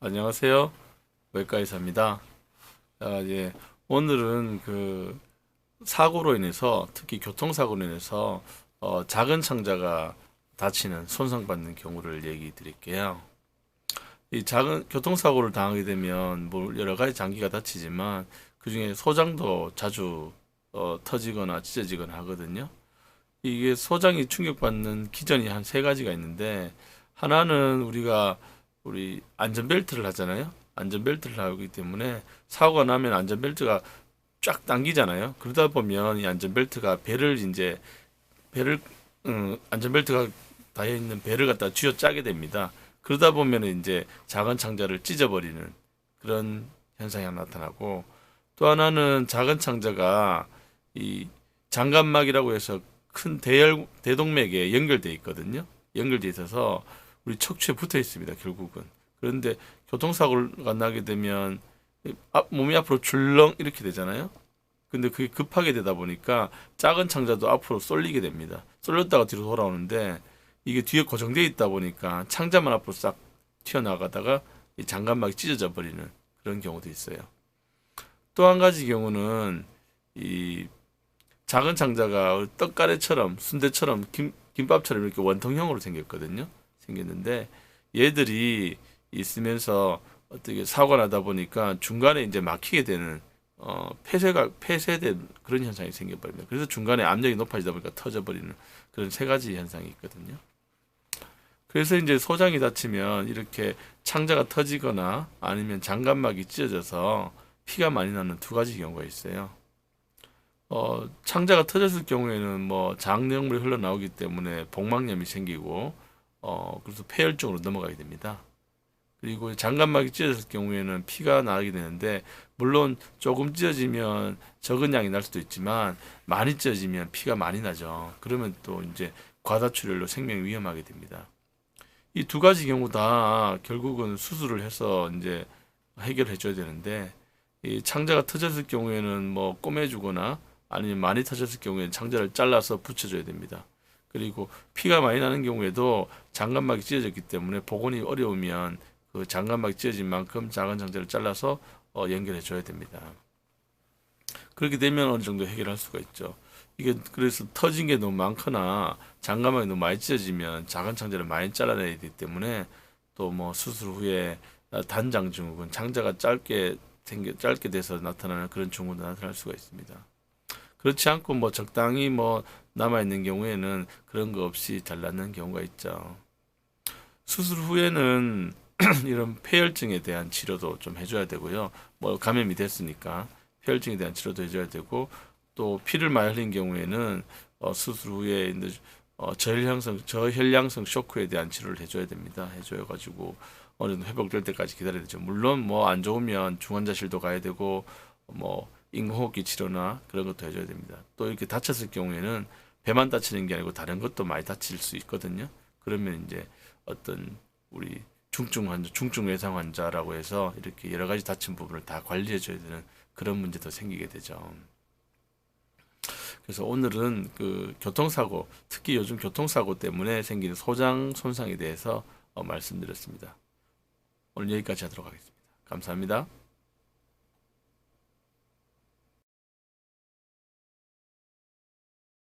안녕하세요. 외과 의사입니다. 아, 예. 오늘은 그 사고로 인해서 특히 교통사고로 인해서 어, 작은 창자가 다치는 손상받는 경우를 얘기 드릴게요. 이 작은 교통사고를 당하게 되면 뭐 여러 가지 장기가 다치지만 그 중에 소장도 자주 어, 터지거나 찢어지거나 하거든요. 이게 소장이 충격받는 기전이 한 세 가지가 있는데 하나는 우리가 우리 안전벨트를 하잖아요. 안전벨트를 하기 때문에 사고가 나면 안전벨트가 쫙 당기잖아요. 그러다 보면 이 안전벨트가 배를 이제 배를 음, 안전벨트가 닿여 있는 배를 갖다 쥐어 짜게 됩니다. 그러다 보면 이제 작은 창자를 찢어버리는 그런 현상이 나타나고 또 하나는 작은 창자가 이 장갑막이라고 해서 큰 대열 대동맥에 연결돼 있거든요. 연결돼 있어서 우리 척추에 붙어 있습니다. 결국은 그런데 교통사고가 나게 되면 앞- 몸이 앞으로 줄렁 이렇게 되잖아요. 근데 그게 급하게 되다 보니까 작은 창자도 앞으로 쏠리게 됩니다. 쏠렸다가 뒤로 돌아오는데 이게 뒤에 고정되어 있다 보니까 창자만 앞으로 싹 튀어나가다가 이 장갑막이 찢어져 버리는 그런 경우도 있어요. 또 한 가지 경우는 이 작은 창자가 떡가래처럼 순대처럼 김, 김밥처럼 이렇게 원통형으로 생겼거든요. 생겼는데 얘들이 있으면서 어떻게 사고가 나다 보니까 중간에 이제 막히게 되는 어, 폐쇄가 폐쇄된 그런 현상이 생겨버립니다. 그래서 중간에 압력이 높아지다 보니까 터져버리는 그런 세 가지 현상이 있거든요. 그래서 이제 소장이 다치면 이렇게 창자가 터지거나 아니면 장갑막이 찢어져서 피가 많이 나는 두 가지 경우가 있어요. 어, 창자가 터졌을 경우에는 뭐 장내용물이 흘러나오기 때문에 복막염이 생기고 어, 그래서 폐혈증으로 넘어가게 됩니다. 그리고 장갑막이 찢어졌을 경우에는 피가 나게 되는데 물론 조금 찢어지면 적은 양이 날 수도 있지만 많이 찢어지면 피가 많이 나죠. 그러면 또 이제 과다출혈로 생명이 위험하게 됩니다. 이 두 가지 경우 다 결국은 수술을 해서 이제 해결해 줘야 되는데 이 창자가 터졌을 경우에는 뭐 꼬매주거나 아니면 많이 터졌을 경우에는 창자를 잘라서 붙여줘야 됩니다. 그리고 피가 많이 나는 경우에도 장갑막이 찢어졌기 때문에 복원이 어려우면 그 장갑막이 찢어진 만큼 작은 창자를 잘라서 어, 연결해 줘야 됩니다. 그렇게 되면 어느 정도 해결할 수가 있죠. 이게 그래서 터진 게 너무 많거나 장갑막이 너무 많이 찢어지면 작은 창자를 많이 잘라내야 되기 때문에 또 뭐 수술 후에 단장 증후군, 창자가 짧게 생겨 짧게 돼서 나타나는 그런 증후도 나타날 수가 있습니다. 그렇지 않고 뭐 적당히 뭐 남아 있는 경우에는 그런 거 없이 잘 낫는 경우가 있죠. 수술 후에는 이런 폐혈증에 대한 치료도 좀 해줘야 되고요. 뭐 감염이 됐으니까 폐혈증에 대한 치료도 해줘야 되고 또 피를 많이 흘린 경우에는 어, 수술 후에 있는 어, 저혈량성 저혈량성 쇼크에 대한 치료를 해줘야 됩니다. 해줘야 가지고 어느 정도 회복될 때까지 기다려야 되죠. 물론 뭐 안 좋으면 중환자실도 가야 되고 뭐 인공호흡기 치료나 그런 것도 해줘야 됩니다. 또 이렇게 다쳤을 경우에는 배만 다치는 게 아니고 다른 것도 많이 다칠 수 있거든요. 그러면 이제 어떤 우리 중증 환자, 중증 외상 환자라고 해서 이렇게 여러 가지 다친 부분을 다 관리해 줘야 되는 그런 문제도 생기게 되죠. 그래서 오늘은 그 교통사고, 특히 요즘 교통사고 때문에 생기는 소장 손상에 대해서 어, 말씀드렸습니다. 오늘 여기까지 하도록 하겠습니다. 감사합니다.